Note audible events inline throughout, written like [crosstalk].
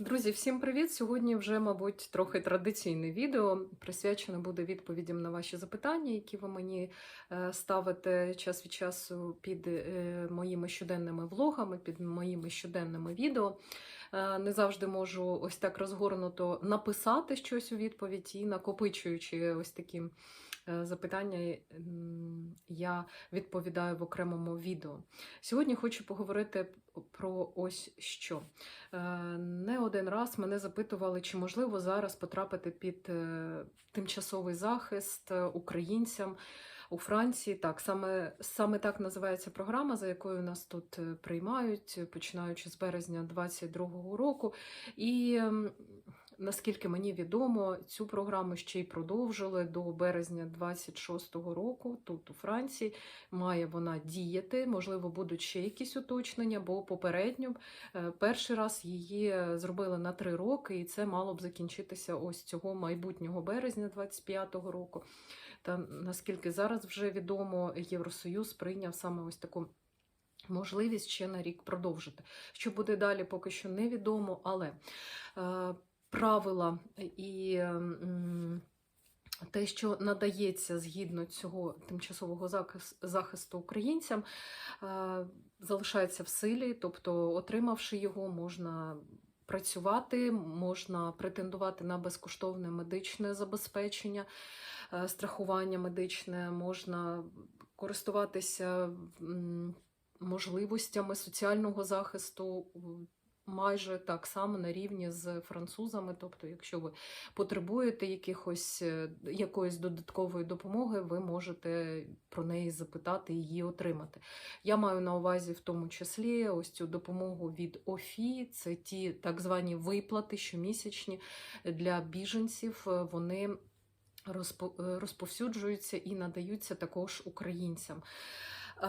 Друзі, всім привіт! Сьогодні вже, мабуть, трохи традиційне відео присвячене буде відповідям на ваші запитання, які ви мені е, ставите час від часу під е, моїми щоденними влогами, під моїми щоденними відео. Е, Не завжди можу ось так розгорнуто написати щось у відповідь і накопичуючи ось такі запитання, я відповідаю в окремому відео. Сьогодні хочу поговорити про ось що. Е, Не один раз мене запитували, чи можливо зараз потрапити під е, тимчасовий захист е, українцям у Франції. Так, саме, саме так називається програма, за якою нас тут е, приймають, починаючи з березня 22-го року. І наскільки мені відомо, цю програму ще й продовжили до березня 26-го року тут у Франції. Має вона діяти. Можливо, будуть ще якісь уточнення, бо попередньо е, перший раз її зробили на три роки, і це мало б закінчитися ось цього майбутнього березня 25-го року. Та наскільки зараз вже відомо, Євросоюз прийняв саме ось таку. Можливість ще на рік продовжити. Що буде далі, поки що невідомо, але е, правила і те, що надається згідно цього тимчасового захисту українцям, е, залишається в силі, тобто, отримавши його, можна працювати, можна претендувати на безкоштовне медичне забезпечення, е, страхування медичне, можна користуватися можливостями соціального захисту. Майже так само на рівні з французами. Тобто, якщо ви потребуєте якихось, е, якоїсь додаткової допомоги, ви можете про неї запитати і її отримати. Я маю на увазі в тому числі ось цю допомогу від ОФІ, це ті так звані виплати щомісячні для біженців. Е, Вони е, розповсюджуються і надаються також українцям. Е,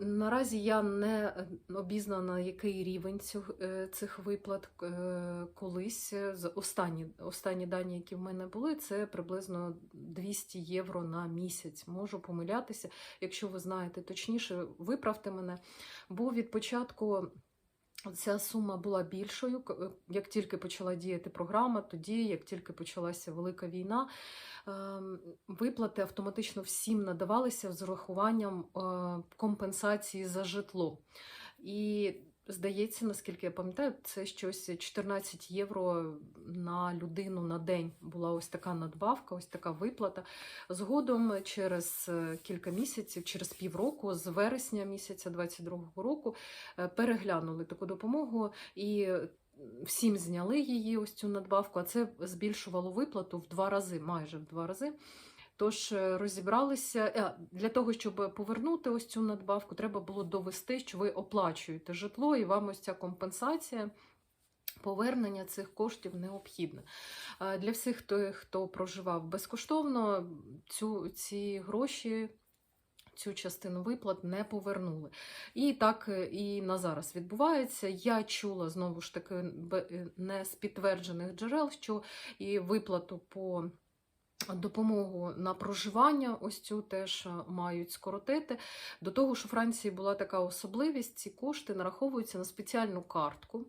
Наразі я не е, обізнана, який рівень цих, е, цих виплат Е, колись. Останні, останні дані, які в мене були, це приблизно 200 євро на місяць. Можу помилятися. Якщо ви знаєте точніше, виправте мене. Бо від початку. Ця сума була більшою, е, як тільки почала діяти програма, тоді, як тільки почалася велика війна, ем, виплати автоматично всім надавалися з урахуванням е, компенсації за житло. І здається, наскільки я пам'ятаю, це щось 14 євро на людину на день була ось така надбавка, ось така виплата. Згодом через е, кілька місяців, через півроку, з вересня місяця 22-го року, е, переглянули таку допомогу і всім зняли її, ось цю надбавку, а це збільшувало виплату в два рази, майже в два рази. Тож е, розібралися е, для того, щоб повернути ось цю надбавку, треба було довести, що ви оплачуєте житло, і вам ось ця компенсація. Повернення цих коштів необхідне. Для всіх тих, хто проживав безкоштовно, цю, ці гроші, цю частину виплат не повернули. І так е, і на зараз відбувається. Я чула знову ж таки не з підтверджених джерел, що і виплату по допомогу на проживання, ось цю теж е, мають скоротити. До того ж, у Франції була така особливість: ці кошти нараховуються на спеціальну картку,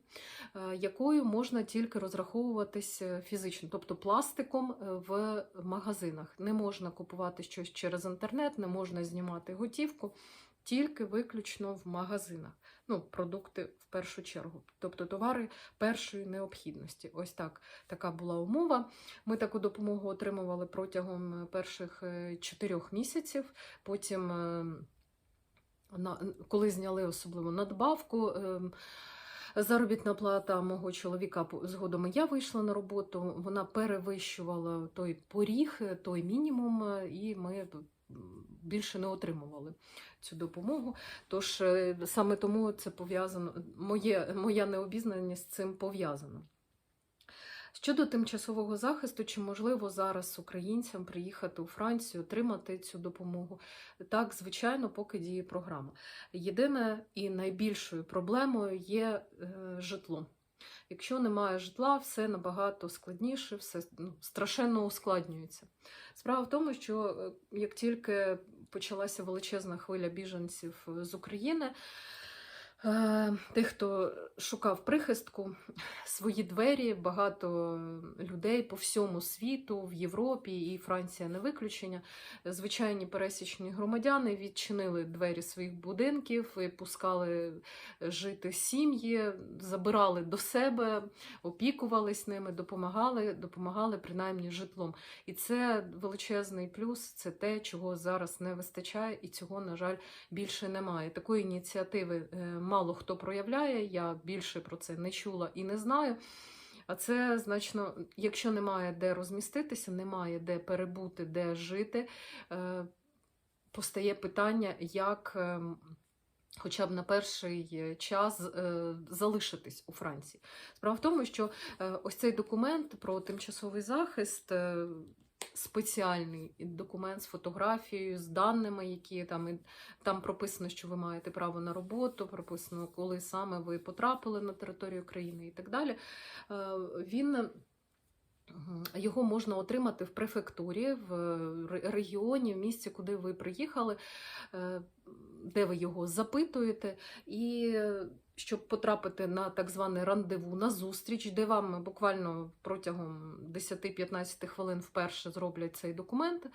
е, якою можна тільки розраховуватись е, фізично, тобто пластиком в магазинах. Не можна купувати щось через інтернет, не можна знімати готівку. Тільки виключно в магазинах. Ну, продукти в першу чергу, тобто товари першої необхідності. Ось так така була умова. Ми таку допомогу отримували протягом перших е, чотирьох місяців. Потім, е, коли зняли особливо надбавку, е, Заробітна плата мого чоловіка згодом я вийшла на роботу. Вона перевищувала той поріг, е, той мінімум, е, і більше не отримували цю допомогу. Тож е, саме тому це пов'язано. Моє, моя необізнаність з цим пов'язана. Щодо тимчасового захисту, чи можливо зараз українцям приїхати у Францію, отримати цю допомогу? Так, звичайно, поки діє програма. Єдине і найбільшою проблемою є е, житло. Якщо немає житла, все набагато складніше, все ну, страшенно ускладнюється. Справа в тому, що е, як тільки почалася величезна хвиля біженців з України, тих, хто шукав прихистку, свої двері, багато людей по всьому світу, в Європі і Франція не виключення. Звичайні пересічні громадяни відчинили двері своїх будинків і пускали жити сім'ї, забирали до себе, опікувались ними, допомагали, допомагали принаймні житлом. І це величезний плюс, це те, чого зараз не вистачає, і цього, на жаль, більше немає. Такої ініціативи е, мало хто проявляє. Я більше про це не чула і не знаю. А це значно, якщо немає де розміститися, немає де перебути, де жити, е, постає питання, як е, хоча б на перший час е, залишитись у Франції. Справа в тому, що е, ось цей документ про тимчасовий захист. Спеціальний документ з фотографією, з даними, які там і там прописано, що ви маєте право на роботу, прописано, коли саме ви потрапили на територію країни і так далі. Е, Він Його можна отримати в префектурі, в регіоні, в місці, куди ви приїхали, е, де ви його запитуєте. І щоб потрапити на так зване рандеву, на зустріч, де вам буквально протягом 10-15 хвилин вперше зроблять цей документ.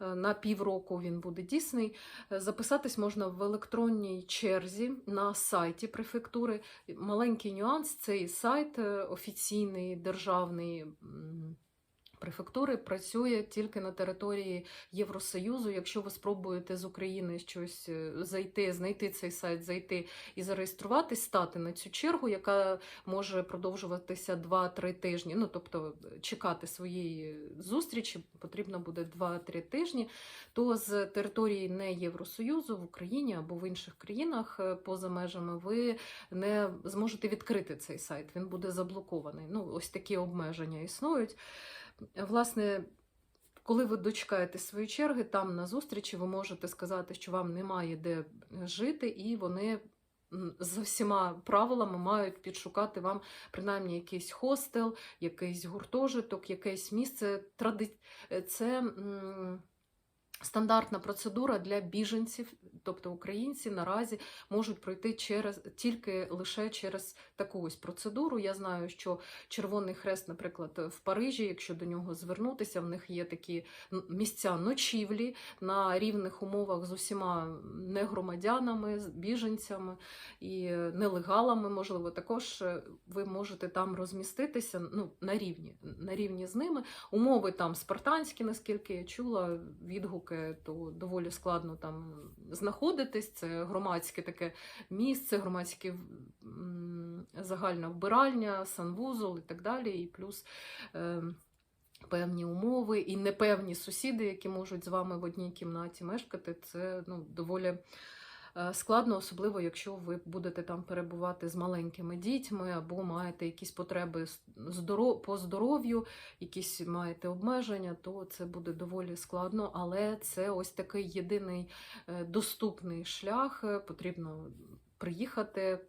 Е, На півроку він буде дійсний. Е, Записатись можна в електронній черзі на сайті префектури. Маленький нюанс: цей сайт е, офіційний, державний. Префектури працює тільки на території Євросоюзу. Якщо ви спробуєте з України щось е, зайти, знайти цей сайт, зайти і зареєструватись, стати на цю чергу, яка може продовжуватися 2-3 тижні. Ну тобто е, чекати своєї зустрічі потрібно буде 2-3 тижні. То з території не Євросоюзу в Україні або в інших країнах е, поза межами ви не зможете відкрити цей сайт. Він буде заблокований. Ну ось такі обмеження існують. Власне, коли ви дочекаєте своєї черги, там на зустрічі ви можете сказати, що вам немає де жити, і вони за всіма правилами мають підшукати вам принаймні якийсь хостел, якийсь гуртожиток, якесь місце. Тради... Це стандартна процедура для біженців, тобто українці наразі можуть пройти через тільки лише через таку ось процедуру. Я знаю, що Червоний Хрест, наприклад, в Парижі, якщо до нього звернутися, в них є такі місця ночівлі на рівних умовах з усіма негромадянами, з біженцями і нелегалами. Можливо, також е, ви можете там розміститися ну, на рівні, на рівні з ними. Умови там спартанські, наскільки я чула, відгуки, то доволі складно там знаходитись. Це громадське таке місце, громадське загальна вбиральня, санвузол і так далі. І плюс е, певні умови і непевні сусіди, які можуть з вами в одній кімнаті мешкати. Це ну, доволі. Е, Складно, особливо, якщо ви будете там перебувати з маленькими дітьми або маєте якісь потреби по здоров'ю, якісь маєте обмеження, то це буде доволі складно. Але це ось такий єдиний е, доступний шлях. Е, Потрібно приїхати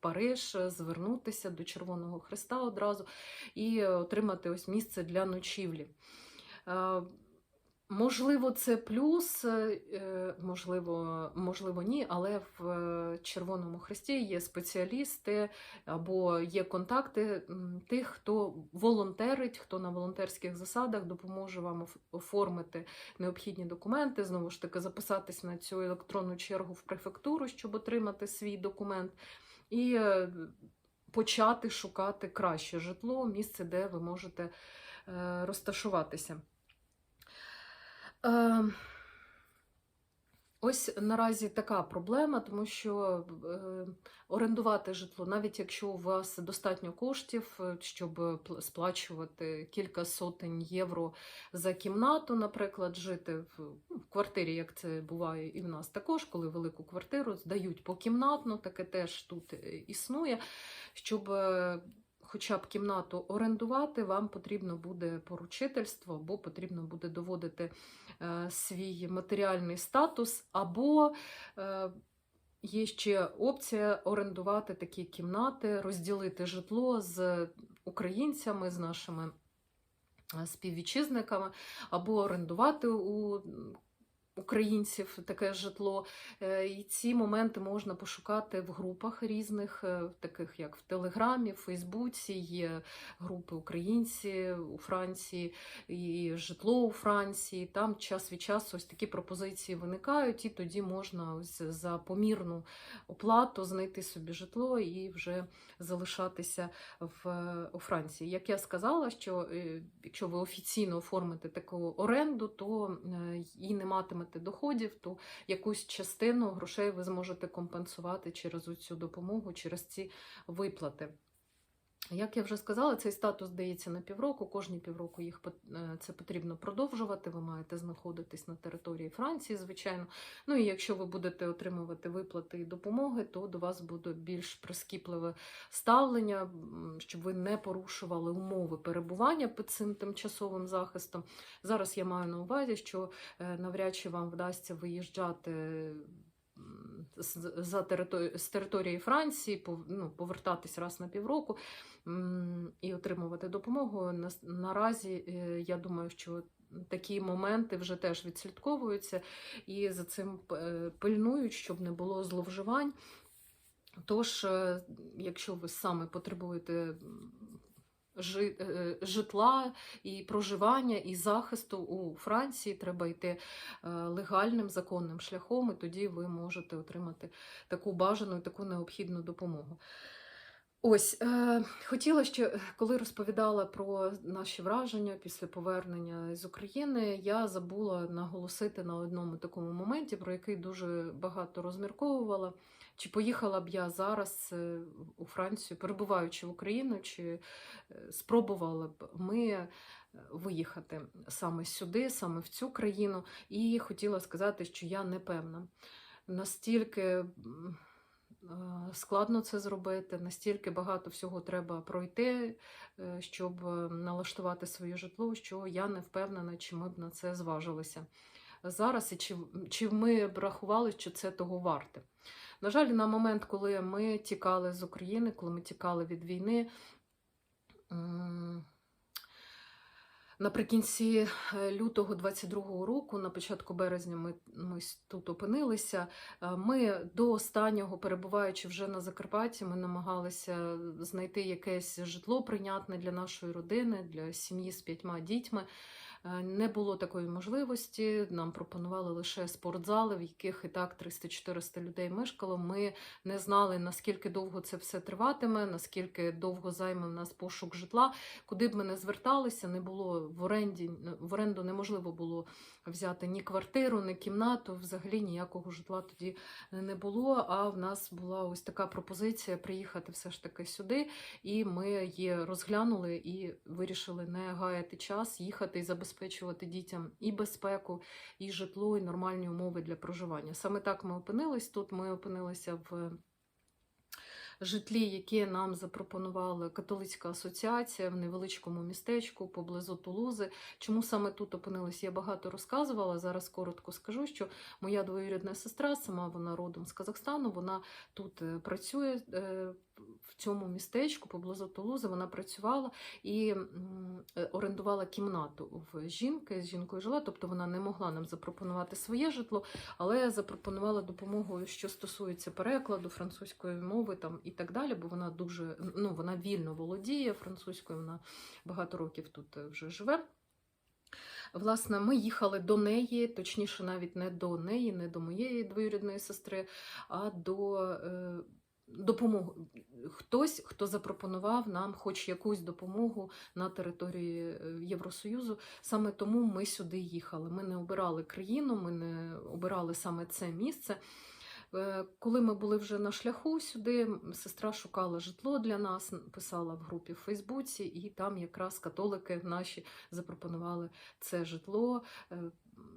Париж, звернутися до Червоного Христа одразу і отримати ось місце для ночівлі. Можливо, це плюс, е, е, можливо, можливо, ні, але в е, Червоному Хресті є спеціалісти або є контакти тих, хто волонтерить, хто на волонтерських засадах допоможе вам оформити необхідні документи, знову ж таки, записатись на цю електронну чергу в префектуру, щоб отримати свій документ, і почати шукати краще житло, місце, де ви можете розташуватися. Е, Ось наразі така проблема, тому що е, орендувати житло, навіть якщо у вас достатньо коштів, е, щоб сплачувати кілька сотень євро за кімнату, наприклад, жити в, ну, квартирі, як це буває і в нас також, коли велику квартиру здають покімнатно, таке теж тут е, існує. Щоб хоча б кімнату орендувати, вам потрібно буде поручительство, або потрібно буде доводити е, свій матеріальний статус, або е, є ще опція орендувати такі кімнати, розділити житло з українцями, з нашими е, співвітчизниками, або орендувати у українців таке житло. Е, І ці моменти можна пошукати в групах різних, е, таких як в Телеграмі, в Фейсбуці. Є групи українці у Франції, і житло у Франції. Там час від часу ось такі пропозиції виникають, і тоді можна ось за помірну оплату знайти собі житло і вже залишатися в у Франції. Як я сказала, що е, якщо ви офіційно оформите таку оренду, то і не матимете доходів, то якусь частину грошей ви зможете компенсувати через цю допомогу, через ці виплати. Як я вже сказала, цей статус дається на півроку. Кожні півроку їх е, це потрібно продовжувати. Ви маєте знаходитись на території Франції, звичайно. Ну і якщо ви будете отримувати виплати і допомоги, то до вас буде більш прискіпливе ставлення, щоб ви не порушували умови перебування під цим тимчасовим захистом. Зараз я маю на увазі, що е, навряд чи вам вдасться виїжджати. За території, з території Франції, ну, повертатись раз на півроку і отримувати допомогу. Наразі е, я думаю, що такі моменти вже теж відслідковуються і за цим е, пильнують, щоб не було зловживань. Тож, е, якщо ви саме потребуєте житла і проживання, і захисту у Франції, треба йти е, легальним законним шляхом, і тоді ви можете отримати таку бажану і таку необхідну допомогу. Ось, е, хотіла ще, коли розповідала про наші враження після повернення з України, я забула наголосити на одному такому моменті, про який дуже багато розмірковувала. Чи поїхала б я зараз е, у Францію, перебуваючи в Україну, чи е, спробувала б ми е, виїхати саме сюди, саме в цю країну. І хотіла сказати, що я не певна. Настільки е, складно це зробити, настільки багато всього треба пройти, е, щоб е, налаштувати своє житло, що я не впевнена, чи ми б на це зважилися зараз, і чи, чи ми б рахували, що це того варте. На жаль, на момент, коли ми тікали з України, коли ми тікали від війни, наприкінці е, лютого 22-го року, на початку березня, ми, ми тут опинилися. Е, Ми до останнього, перебуваючи вже на Закарпатті, ми намагалися знайти якесь житло прийнятне для нашої родини, для сім'ї з п'ятьма дітьми. Е, Не було такої можливості. Нам пропонували лише спортзали, в яких і так 300-400 людей мешкало. Ми не знали, наскільки довго це все триватиме, наскільки довго займе в нас пошук житла. Куди б ми не зверталися, не було в оренді, в оренду неможливо було взяти ні квартиру, ні кімнату. Взагалі ніякого житла тоді не було. А в нас була ось така пропозиція приїхати все ж таки сюди. І ми її розглянули і вирішили не гаяти час, їхати і забезпечувати дітям і безпеку, і житло, і нормальні умови для проживання. Саме так ми опинились тут. Ми опинилися в житлі, яке нам запропонувала католицька асоціація в невеличкому містечку поблизу Тулузи. Чому саме тут опинилась, я багато розказувала. Зараз коротко скажу, що моя двоюрідна сестра, сама вона родом з Казахстану, вона тут е, працює е, в цьому містечку поблизу Тулузи. Вона працювала і е, орендувала кімнату в жінки. З жінкою жила, тобто вона не могла нам запропонувати своє житло, але запропонувала допомогу, що стосується перекладу французької мови там і так далі, бо вона дуже ну вона вільно володіє французькою, вона багато років тут е, вже живе. Власне, ми їхали до неї, точніше, навіть не до неї, не до моєї двоюрідної сестри, а до допомоги. Хтось, хто запропонував нам хоч якусь допомогу на території е, Євросоюзу. Саме тому ми сюди їхали. Ми не обирали країну, ми не обирали саме це місце. Е, Коли ми були вже на шляху сюди, сестра шукала житло для нас, писала в групі в Фейсбуці, і там якраз католики наші запропонували це житло, е,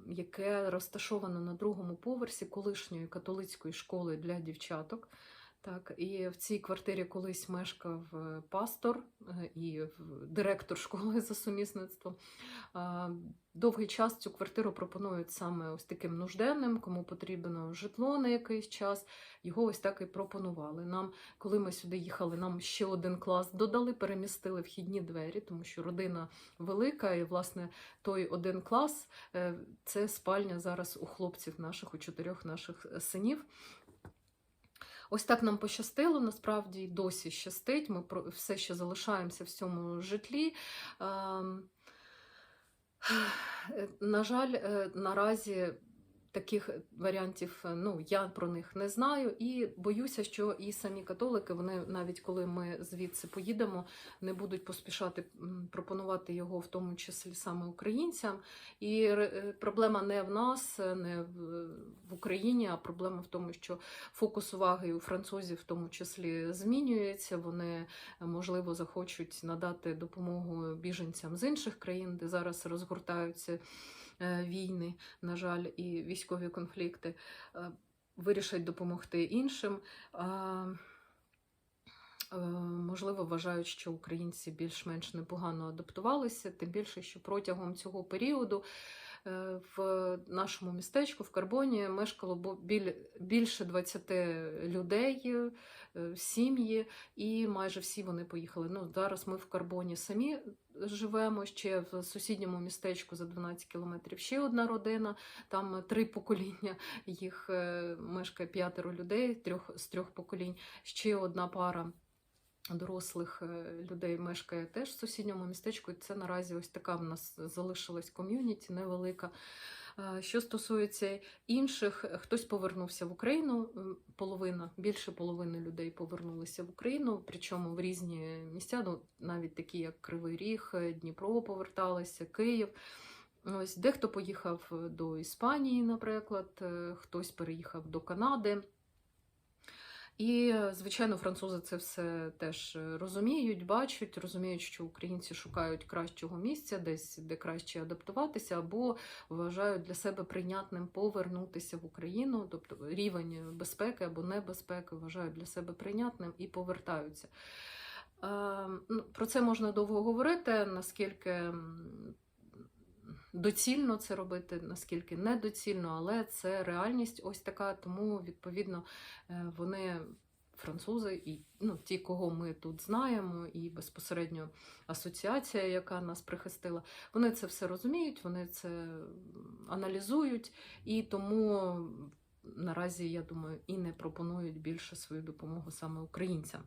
яке розташовано на другому поверсі колишньої католицької школи для дівчаток. Так, і в цій квартирі колись мешкав е, пастор, е, і директор [laughs] школи за сумісництвом. Довгий час цю квартиру пропонують саме ось таким нужденним, кому потрібно житло на якийсь час. Його ось так і пропонували. Нам, коли ми сюди їхали, нам ще один клас додали, перемістили вхідні двері, тому що родина велика, і власне той один клас е, це спальня зараз у хлопців наших, у чотирьох наших синів. Ось так нам пощастило, насправді досі щастить. Ми все ще залишаємося в цьому житлі. Ем, [sighs] е, На жаль, е, наразі таких варіантів е, ну, я про них не знаю. І боюся, що і самі католики, вони навіть коли ми звідси поїдемо, не будуть поспішати пропонувати його, в тому числі саме українцям. І е, проблема не в нас, е, не в, Україні, а проблема в тому, що фокус уваги у французів в тому числі змінюється. Вони можливо захочуть надати допомогу біженцям з інших країн, де зараз розгортаються війни, на жаль, і військові конфлікти. Е, Вирішать допомогти іншим. Е, Можливо, вважають, що українці більш-менш непогано адаптувалися, тим більше, що протягом цього періоду е, в нашому містечку в Карбоні мешкало більше 20 людей, е, сім'ї, і майже всі вони поїхали. Ну, зараз ми в Карбоні самі живемо. Ще в сусідньому містечку за 12 кілометрів ще одна родина. Там три покоління їх е, мешкає п'ятеро людей трьох, з трьох поколінь. Ще одна пара дорослих е, людей мешкає теж в сусідньому містечку. Це наразі ось така в нас залишилась ком'юніті невелика. Е, Що стосується інших, хтось повернувся в Україну, половина, більше половини людей повернулися в Україну, причому в різні місця, ну, навіть такі, як Кривий Ріг, е, Дніпро поверталися, Київ. Ось дехто поїхав до Іспанії, наприклад, е, хтось переїхав до Канади. І, е, звичайно, французи це все теж е, розуміють, бачать, розуміють, що українці шукають кращого місця, десь де краще адаптуватися, або вважають для себе прийнятним повернутися в Україну, тобто рівень безпеки або небезпеки вважають для себе прийнятним і повертаються. Е, ну, Про це можна довго говорити, наскільки доцільно це робити, наскільки недоцільно, але це реальність ось така, тому відповідно е, вони. Французи і ну, ті, кого ми тут знаємо, і безпосередньо асоціація, яка нас прихистила, вони це все розуміють, вони це аналізують, і тому наразі, я думаю, і не пропонують більше свою допомогу саме українцям.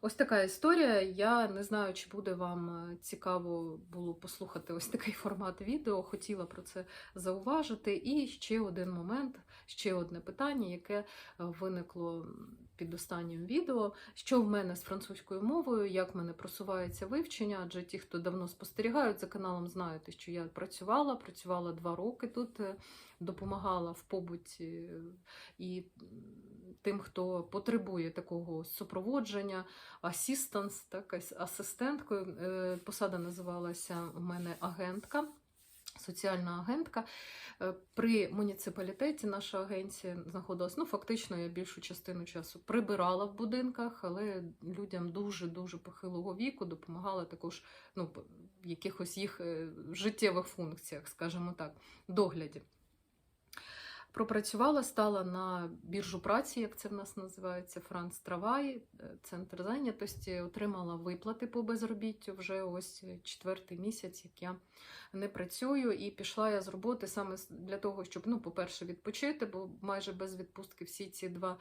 Ось така історія. Я не знаю, чи буде вам е, цікаво було послухати ось такий [laughs] формат відео. Хотіла про це зауважити. І ще один момент, ще одне питання, яке е, виникло під останнім відео. Що в мене з французькою мовою, як в мене просувається вивчення? Адже ті, хто давно спостерігають за каналом, знаєте, що я працювала, працювала два роки тут, е, допомагала в побуті і тим, хто потребує такого супроводження, асістанс, так, асистенткою. Е, Посада називалася у мене агентка. Соціальна агентка Е, при муніципалітеті наша агенція знаходилась. Ну, фактично, я більшу частину часу прибирала в будинках, але людям дуже дуже похилого віку допомагала також ну, в якихось їх е, життєвих функціях, скажімо так, догляді. Пропрацювала, стала на біржу праці, як це в нас називається, Франц Травай, е, центр зайнятості, отримала виплати по безробіттю вже ось четвертий місяць, як я не працюю, і пішла я з роботи саме для того, щоб, ну, по-перше, відпочити, бо майже без відпустки всі ці два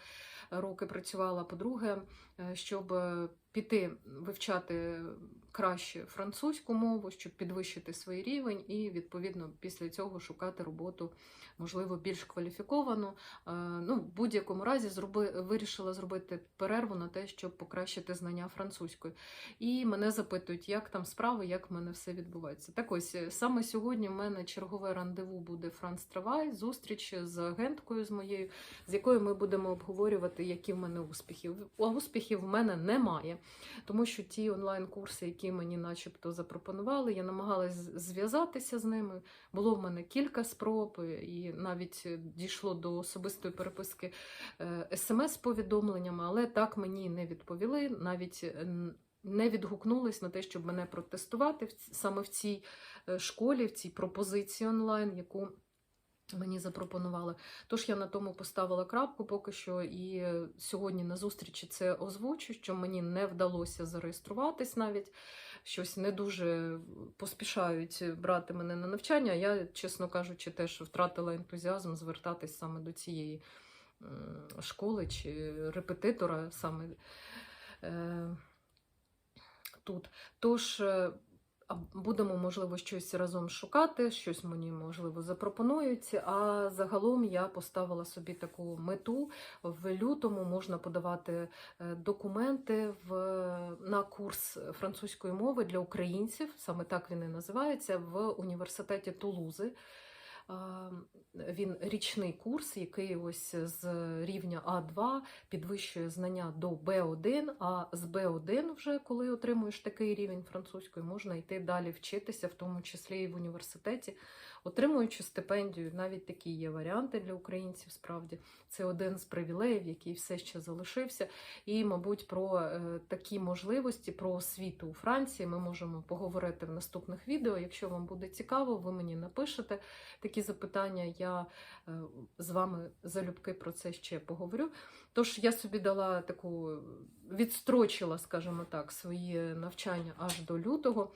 роки працювала. По-друге, е, щоб е, піти вивчати краще французьку мову, щоб підвищити свій рівень, і відповідно після цього шукати роботу, можливо, більш кваліфіковану. Е, Ну, в будь-якому разі зроби, вирішила зробити перерву на те, щоб покращити знання французької. І мене запитують, як там справи, як в мене все відбувається. Так ось е, саме сьогодні в мене чергове рандеву буде Франц Травай, зустріч з агенткою з моєю, з якою ми будемо обговорювати, які в мене успіхи. А успіхів в мене немає, тому що ті онлайн-курси, які мені начебто запропонували, я намагалась зв'язатися з ними. Було в мене кілька спроб, і навіть дійшло до особистої переписки е, смс-повідомленнями, але так мені не відповіли. Навіть е, не відгукнулись на те, щоб мене протестувати саме в цій е, школі, в цій пропозиції онлайн, яку мені запропонували. Тож я на тому поставила крапку поки що, і сьогодні на зустрічі це озвучу, що мені не вдалося зареєструватись навіть. Щось не дуже поспішають брати мене на навчання. Я, чесно кажучи, теж втратила ентузіазм звертатись саме до цієї школи чи репетитора саме е, тут. Тож е, будемо, можливо, щось разом шукати, щось мені, можливо, запропонують. А загалом я поставила собі таку мету. В лютому можна подавати е, документи в, на курс французької мови для українців, саме так він і називається, в університеті Тулузи. Він річний курс, який ось з рівня А2 підвищує знання до Б1, а з Б1 вже коли отримуєш такий рівень французької, можна йти далі вчитися, в тому числі і в університеті, отримуючи стипендію. Навіть такі є варіанти для українців. Справді це один з привілеїв, який все ще залишився. І, мабуть, про е, такі можливості, про освіту у Франції ми можемо поговорити в наступних відео. Якщо вам буде цікаво, ви мені напишете такі запитання. Я е, з вами залюбки про це ще поговорю. Тож я собі дала таку відстрочила, скажімо так, свої навчання аж до лютого.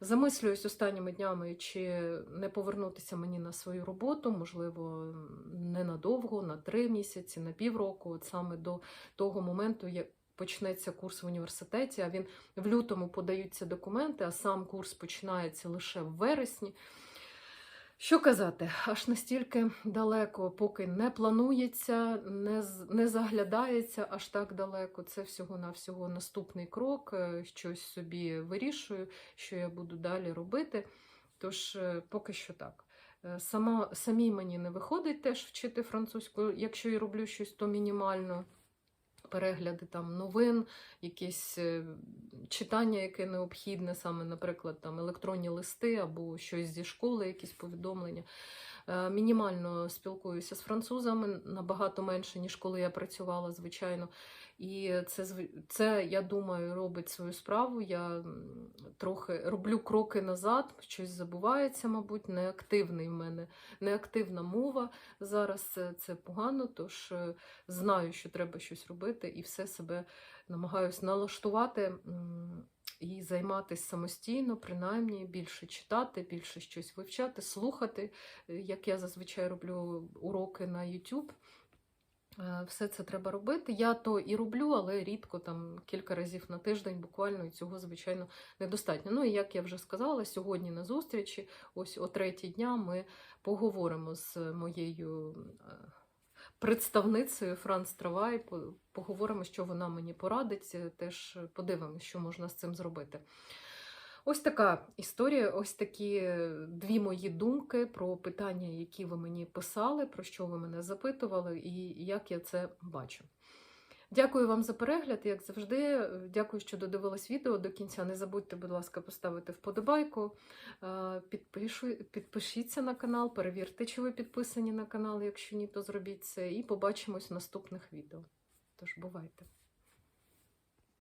Замислююсь останніми днями, чи не повернутися мені на свою роботу, можливо, ненадовго, на три місяці, на півроку, от саме до того моменту, як почнеться курс в університеті. А він в лютому подаються документи, а сам курс починається лише в вересні. Що казати, аж настільки далеко, поки не планується, не, не заглядається аж так далеко. Це всього-навсього наступний крок. е, Щось собі вирішую, що я буду далі робити. Тож, е, поки що так. Е, Сама, самій мені не виходить теж вчити французьку, якщо я роблю щось, то мінімально. Перегляди там новин, якісь е, читання, яке необхідне, саме, наприклад, там електронні листи або щось зі школи, якісь повідомлення. Е, Мінімально спілкуюся з французами набагато менше, ніж коли я працювала, звичайно. І це, це, я думаю, робить свою справу. Я трохи роблю кроки назад, щось забувається, мабуть, неактивний в мене, неактивна мова. Зараз це, це погано, тож е, знаю, що треба щось робити, і все себе намагаюсь налаштувати і займатися самостійно, принаймні більше читати, більше щось вивчати, слухати, е, як я зазвичай роблю уроки на YouTube. Е, Все це треба робити. Я то і роблю, але рідко, там кілька разів на тиждень, буквально і цього, звичайно, недостатньо. Ну і як я вже сказала, сьогодні на зустрічі, ось о третій дня, ми поговоримо з моєю е, представницею Франц Травай, поговоримо, що вона мені порадить. е, Теж подивимося, що можна з цим зробити. Ось така історія, ось такі е, дві мої думки про питання, які ви мені писали, про що ви мене запитували, і як я це бачу. Дякую вам за перегляд, як завжди. Е, Дякую, що додивились відео до кінця. Не забудьте, будь ласка, поставити вподобайку. Е, Підпишіться на канал, перевірте, чи ви підписані на канал. Якщо ні, то зробіть це. І побачимось в наступних відео. Тож бувайте!